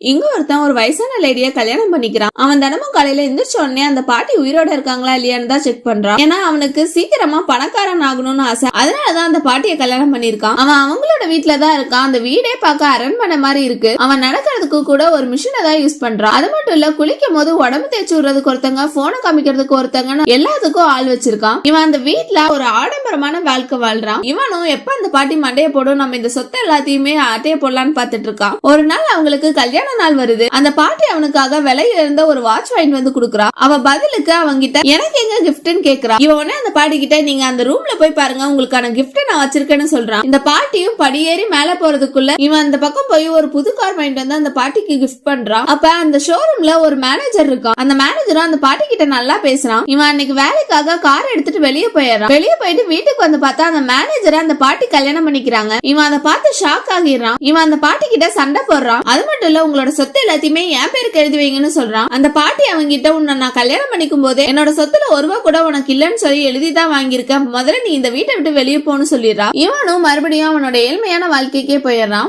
இங்க ஒருத்தன் ஒரு வயசான லேடிய கல்யாணம் பண்ணிக்கிறான். அவன் தினமும் காலையில எந்திரிச்ச உடனே அந்த பாட்டி உயிரோட இருக்காங்களா இல்லையான்னு தான் செக் பண்றான். ஏன்னா அவனுக்கு சீக்கிரமா பணக்காரன் ஆகணும்னு ஆசை. அதனாலதான் அந்த பாட்டியை கல்யாணம் பண்ணிருக்கான் அவன் அவங்களோட வீட்ல தான் இருக்கான். அந்த வீடே பார்க்க அரண்மனை மாதிரி இருக்கு. அவன் நடக்கிறதுக்கு கூட ஒரு மிஷினை தான் யூஸ் பண்றான். அது மட்டும் இல்ல குளிக்கும் போது உடம்பு தேய்ச்சி விடுறதுக்கு ஒருத்தங்க போனை காமிக்கிறதுக்கு ஒருத்தங்க எல்லாத்துக்கும் ஆள் வச்சிருக்கான். இவன் அந்த வீட்ல ஒரு ஆடம்பரமான வாழ்க்கை வாழ்றான். இவனும் எப்ப அந்த பாட்டி மண்டைய போடும்? நம்ம இந்த சொத்தை எல்லாத்தையுமே அட்டைய போடலான்னு பார்த்துட்டு இருக்கான். ஒரு நாள் அவங்களுக்கு கல்யாணம் கல்யாண நாள் வருது? அந்த பாட்டி அவனுக்காக விலையில இருந்த ஒரு வாட்ச் வாங்கிட்டு வந்து குடுக்குறான் அவ பதிலுக்கு அவங்கிட்ட எனக்கு எங்க கிஃப்ட்னு கேக்குறா. இவன் உடனே அந்த பாட்டி கிட்ட நீங்க அந்த ரூம்ல போய் பாருங்க உங்களுக்கான கிஃப்ட் நான் வச்சிருக்கேன்னு சொல்றான். இந்த பாட்டியும் படியேறி மேல போறதுக்குள்ள இவன் அந்த பக்கம் போய் ஒரு புது கார் வாங்கிட்டு வந்து அந்த பாட்டிக்கு கிஃப்ட் பண்றான். அப்ப அந்த ஷோரூம்ல ஒரு மேனேஜர் இருக்கான். அந்த மேனேஜரும் அந்த பாட்டி கிட்ட நல்லா பேசுறான். இவன் அன்னைக்கு வேலைக்காக கார் எடுத்துட்டு வெளியே போயிடுறான். வெளியே போயிட்டு வீட்டுக்கு வந்து பார்த்தா அந்த மேனேஜரை அந்த பாட்டி கல்யாணம் பண்ணிக்கிறாங்க. இவன் அதை பார்த்து ஷாக் ஆகிடுறான். இவன் அந்த பாட்டி கிட்ட சண்டை போடுறான். அது மட்டும் இல்ல உங்களோட சொத்து எல்லாத்தையுமே என் பேருக்கு எழுதி வைங்கன்னு சொல்றான். அந்த பாட்டி அவங்க கிட்ட உன்னை நான் கல்யாணம் பண்ணிக்கும் போதே என்னோட சொத்துல ஒரு ரூபா கூட உனக்கு இல்லைன்னு சொல்லி எழுதி தான் வாங்கியிருக்கேன். முதல்ல நீ இந்த வீட்டை விட்டு வெளியே போன்னு சொல்லிடுறான் இவனும் மறுபடியும் அவனோட ஏழ்மையான வாழ்க்கைக்கே போயிடுறான்.